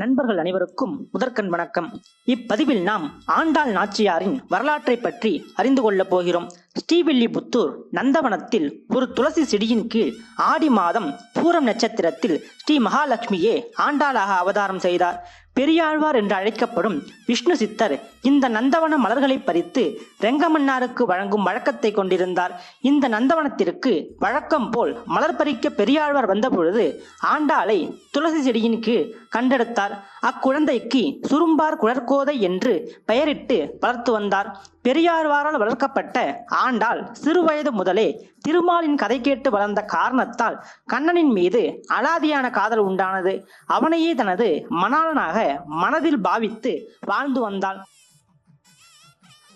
நண்பர்கள் அனைவருக்கும் முதற்கண் வணக்கம். இப்பதிவில் நாம் ஆண்டாள் நாச்சியாரின் வரலாற்றை பற்றி அறிந்து கொள்ளப் போகிறோம். ஸ்ரீவில்லிபுத்தூர் நந்தவனத்தில் ஒரு துளசி செடியின் கீழ் ஆடி மாதம் பூரம் நட்சத்திரத்தில் ஸ்ரீ மகாலட்சுமியே ஆண்டாளாக அவதாரம் செய்தார். பெரியாழ்வார் என்று அழைக்கப்படும் விஷ்ணு சித்தர் இந்த நந்தவன மலர்களை பறித்து ரெங்கமன்னாருக்கு வழங்கும் வழக்கத்தை கொண்டிருந்தார். இந்த நந்தவனத்திற்கு வழக்கம் போல் மலர் பறிக்க பெரியாழ்வார் வந்தபொழுது ஆண்டாளை துளசி செடியின் கீழ் கண்டெடுத்தார். அக்குழந்தைக்கு சுரும்பார் குழற்கோதை என்று பெயரிட்டு வளர்த்து வந்தார். பெரியாழ்வாரால் வளர்க்கப்பட்ட ஆண்டாள் சிறுவயது முதலே திருமாலின் கதை கேட்டு வளர்ந்த காரணத்தால் கண்ணனின் மீது அலாதியான காதல் உண்டானது. அவனையே தனது மணாளனாக மனதில் பாவித்து வாழ்ந்து வந்தாள்.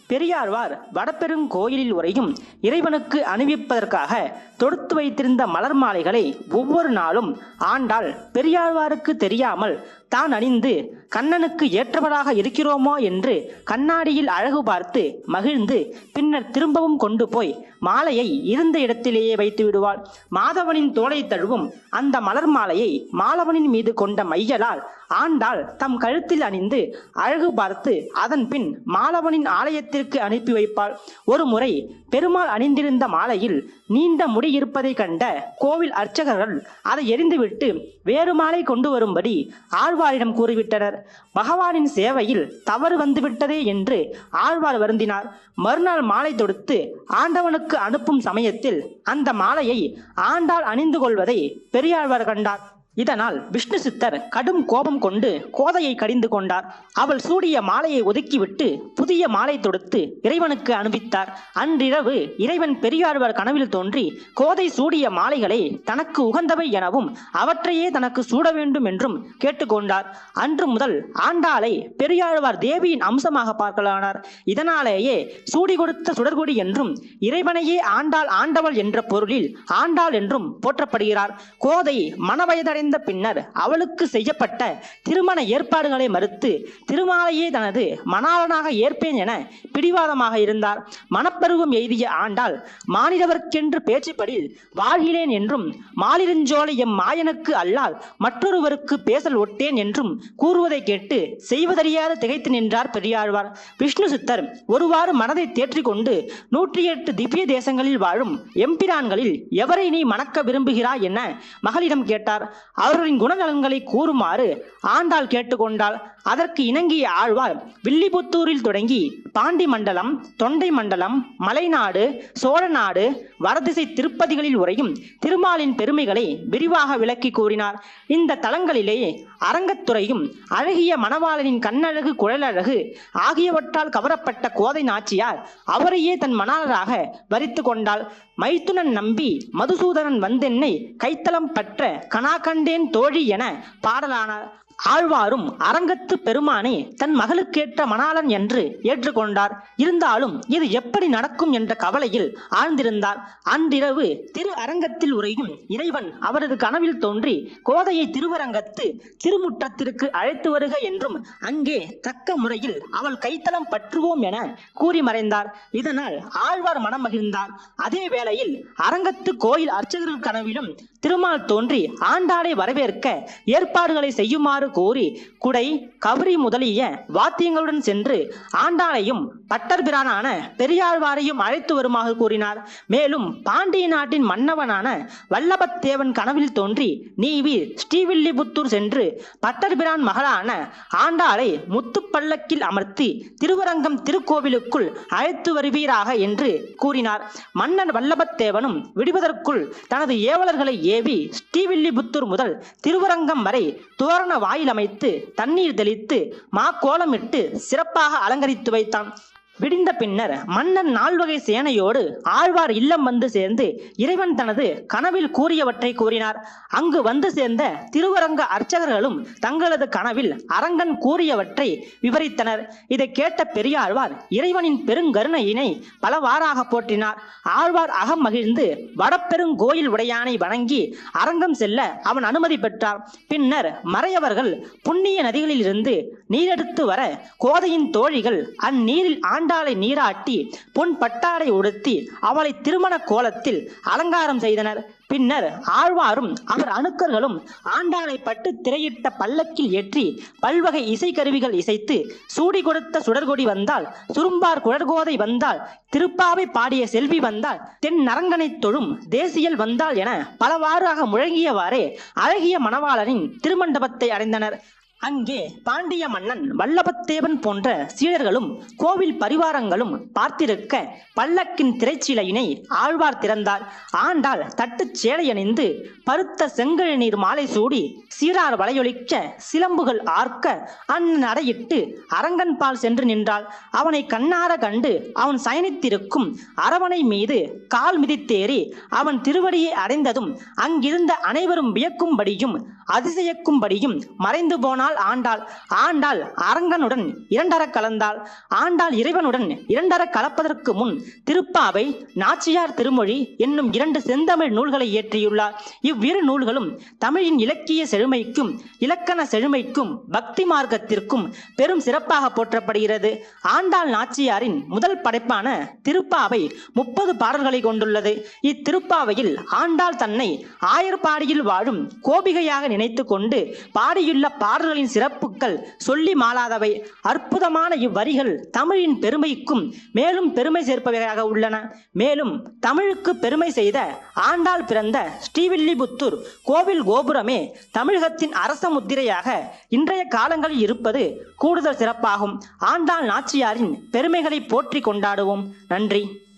பெரியாழ்வார் வடபெருங்கோயிலில் உரையும் இறைவனுக்கு அணிவிப்பதற்காக தொடுத்து வைத்திருந்த மலர் மாலைகளை ஒவ்வொரு நாளும் ஆண்டாள் பெரியாழ்வாருக்கு தெரியாமல் தான் அணிந்து கண்ணனுக்கு ஏற்றவராக இருக்கிறோமோ என்று கண்ணாடியில் அழகு பார்த்து மகிழ்ந்து பின்னர் திரும்பவும் கொண்டு போய் மாலையை இருந்த இடத்திலேயே வைத்து விடுவாள். மாதவனின் தோலை தழுவும் அந்த மலர் மாலையை மாலவனின் மீது கொண்ட மையலால் ஆண்டாள் தம் கழுத்தில் அணிந்து அழகு பார்த்து அதன் பின் மாலவனின் ஆலயத்திற்கு அனுப்பி வைப்பாள். ஒரு முறை பெருமாள் அணிந்திருந்த மாலையில் நீண்ட முடி இருப்பதை கண்ட கோவில் அர்ச்சகர்கள் அதை எரிந்துவிட்டு வேறு மாலை கொண்டு வரும்படி ஆழ்வாரிடம் கூறிவிட்டனர். பகவானின் சேவையில் தவறு வந்துவிட்டதே என்று ஆழ்வார் வருந்தினார். மறுநாள் மாலை தொடுத்து ஆண்டவனுக்கு அனுப்பும் சமயத்தில் அந்த மாலையை ஆண்டாள் அணிந்து கொள்வதை பெரியாழ்வார் கண்டார். இதனால் விஷ்ணு சித்தர் கடும் கோபம் கொண்டு கோதையை கடிந்து கொண்டார். அவள் சூடிய மாலையை ஒதுக்கிவிட்டு புதிய மாலை தொடுத்து இறைவனுக்கு அனுப்பித்தார். அன்றிரவு இறைவன் பெரியாழ்வார் கனவில் தோன்றி கோதை சூடிய மாலைகளை தனக்கு உகந்தவை எனவும் அவற்றையே தனக்கு சூட வேண்டும் என்றும் கேட்டுக்கொண்டார். அன்று முதல் ஆண்டாளை பெரியாழ்வார் தேவியின் அம்சமாக பார்க்கலானார். இதனாலேயே சூடி கொடுத்த சுடர்கொடி என்றும் இறைவனையே ஆண்டாள் ஆண்டவள் என்ற பொருளில் ஆண்டாள் என்றும் போற்றப்படுகிறார். கோதை சரணடைந்த பின்னர் அவளுக்கு செய்யப்பட்ட திருமண ஏற்பாடுகளை மறுத்து திருமாலையே தனது மணாளனாக ஏற்பேன் என பிடிவாதமாக இருந்தார். மனப்பருவம் எய்திய ஆண்டாள் மானிடவர்க்கென்று பேச்சுப்படி வாழ்கிறேன் என்றும் மாலிருஞ்சோலை எம் மாயனுக்கு அல்லால் மற்றொருவருக்கு பேசல் ஒட்டேன் என்றும் கூறுவதை கேட்டு செய்வதறியாது திகைத்து நின்றார் பெரியாழ்வார். விஷ்ணு சித்தர் ஒருவாறு மனதை தேற்றிக்கொண்டு நூற்றி எட்டு திவ்ய தேசங்களில் வாழும் எம்பிரான்களில் எவரை நீ மணக்க விரும்புகிறாய் என மகளிடம் கேட்டார். அவர்களின் குணநலன்களை கூறுமாறு ஆண்டாள் கேட்டுக்கொண்டால் அதற்கு இணங்கிய ஆழ்வார் வில்லிபுத்தூரில் தொடங்கி பாண்டி மண்டலம் தொண்டை மண்டலம் மலைநாடு சோழநாடு வரதிசை திருப்பதிகளில் உரையும் திருமாலின் பெருமைகளை விரிவாக விளக்கி கூறினார். இந்த தலங்களிலேயே அரங்கத்துறையும் அழகிய மணவாளனின் கண்ணழகு குழலழகு ஆகியவற்றால் கவரப்பட்ட கோதை நாச்சியார் அவரையே தன் மணாளராக வரித்து கொண்டாள். மைத்துனன் நம்பி மதுசூதனன் வந்தென்னை கைத்தளம் பற்ற கனா கண்டேன் தோழி என பாடலானார் ஆழ்வாரும் அரங்கத்து பெருமானே தன் மகளுக்கேற்ற மணாளன் என்று ஏற்றுக்கொண்டார். இருந்தாலும் இது எப்படி நடக்கும் என்ற கவலையில் ஆழ்ந்திருந்தார். அன்றிரவு திரு அரங்கத்தில் உரையும் இறைவன் அவரது கனவில் தோன்றி கோதையை திருவரங்கத்து திருமுற்றத்திற்கு அழைத்து வருக என்றும் அங்கே தக்க முறையில் அவள் கைத்தளம் பற்றுவோம் என கூறி மறைந்தார். இதனால் ஆழ்வார் மனம் மகிழ்ந்தார். அதே வேளையில் அரங்கத்து கோயில் அர்ச்சகர்கள் கனவிலும் திருமால் தோன்றி ஆண்டாளை வரவேற்க ஏற்பாடுகளை செய்யுமாறு கோரி குடை கவரி முதலிய வாத்தியங்களுடன் சென்று ஆண்டாளையும் பட்டர்பிரானான பெரியாழ்வாரையும் அழைத்து வருமாறு கூறினார். மேலும் பாண்டிய நாட்டின் மன்னவனான வல்லபத்தேவன் கனவில் தோன்றி நீவி ஸ்ரீவில்லிபுத்தூர் சென்று பட்டர்பிரான் மகளான ஆண்டாளை முத்துப்பல்லக்கில் அமர்த்தி திருவரங்கம் திருக்கோவிலுக்குள் அழைத்து வருவீராக என்று கூறினார். மன்னன் வல்லபத்தேவனும் விடுவதற்குள் தனது ஏவலர்களை ஏவி ஸ்ரீவில்லிபுத்தூர் முதல் திருவரங்கம் வரை துவரண வாயில் அமைத்து தண்ணீர் தெளித்து மாக்கோலமிட்டு சிறப்பாக அலங்கரித்து வைத்தான். விடிந்த பின்னர் மன்னன் நால்வகை சேனையோடு ஆழ்வார் இல்லம் வந்து சேர்ந்து இறைவன் தனது கனவில் கூறியவற்றை கூறினார். அங்கு வந்து சேர்ந்த திருவரங்க அர்ச்சகர்களும் தங்களது கனவில் அரங்கன் கூறியவற்றை விவரித்தனர். இதை கேட்ட பெரியாழ்வார் இறைவனின் பெருங்கருணையினை பலவாறாக போற்றினார். ஆழ்வார் அகம் மகிழ்ந்து வடபெருங்கோயில் உடையானை வணங்கி அரங்கம் செல்ல அவன் அனுமதி பெற்றார். பின்னர் மறையவர்கள் புண்ணிய நதிகளிலிருந்து நீரெடுத்து வர கோதையின் தோழிகள் அந்நீரில் ஆண்ட ஆண்டாளை நீராட்டி பொன் பட்டாடை உடுத்தி அவளை திருமண கோலத்தில் அலங்காரம் செய்தனர். பின்னர் ஆழ்வாரும் அவர் அணுக்கர்களும் ஆண்டாளை பட்டு திரையிட்ட பல்லக்கில் ஏற்றி பல்வகை இசைக்கருவிகள் இசைத்து சூடி கொடுத்த சுடர்கொடி வந்தால் சுரும்பார் குழற்கோதை வந்தால் திருப்பாவை பாடிய செல்வி வந்தால் தென் நரங்கனை தொழும் தேசியல் வந்தால் என பலவாறாக முழங்கியவாறே அழகிய மணவாளனின் திருமண்டபத்தை அடைந்தனர். அங்கே பாண்டிய மன்னன் வல்லபத்தேவன் போன்ற சீடர்களும் கோவில் பரிவாரங்களும் பார்த்திருக்க பல்லக்கின் திரைச்சீலையினை ஆழ்வார் திறந்தார். ஆண்டாள் தட்டுச் சேலையணிந்து பருத்த செங்கழி நீர் மாலை சூடி சீரார் வளையொலிக்க சிலம்புகள் ஆர்க்க அந்நடையிட்டு அரங்கன் பால் சென்று நின்றாள். அவனை கண்ணார கண்டு அவன் சயனித்திருக்கும் அரவணை மீது கால் மிதித்தேறி அவன் திருவடியை அடைந்ததும் அங்கிருந்த அனைவரும் வியக்கும்படியும் அதிசயக்கும்படியும் மறைந்து போனால் போனாள் ஆண்டாள் ஆண்டாள் அரங்கனுடன் இரண்டர கலந்தாள். ஆண்டாள் இறைவனுடன் இரண்டர கலப்பதற்கு முன் திருப்பாவை நாச்சியார் திருமொழி என்னும் இரண்டு செந்தமிழ் நூல்களை இயற்றியுள்ளார். இவ்விரு நூல்களும் தமிழின் இலக்கிய செழுமைக்கும் இலக்கண செழுமைக்கும் பக்தி மார்க்கத்திற்கும் பெரும் சிறப்பாக போற்றப்படுகிறது. ஆண்டாள் நாச்சியாரின் முதல் படைப்பான திருப்பாவை முப்பது பாடல்களை கொண்டுள்ளது. இத்திருப்பாவையில் ஆண்டாள் தன்னை ஆயர்பாடியில் வாழும் கோபிகையாக நினைத்து கொண்டு பாடியுள்ள பாடல்களின் சிறப்புகள் சொல்லி மாளாதவை. அற்புதமான இவ்வரிகள் தமிழின் பெருமைக்கும் மேலும் பெருமை சேர்ப்பவையாக உள்ளன. மேலும் தமிழுக்கு பெருமை செய்த ஆண்டாள் பிறந்த ஸ்ரீவில்லிபுத்தூர் கோவில் கோபுரமே தமிழகத்தின் அரச முத்திரையாக இன்றைய காலங்களில் இருப்பது கூடுதல் சிறப்பாகும். ஆண்டாள் நாச்சியாரின் பெருமைகளை போற்றி கொண்டாடுவோம். நன்றி.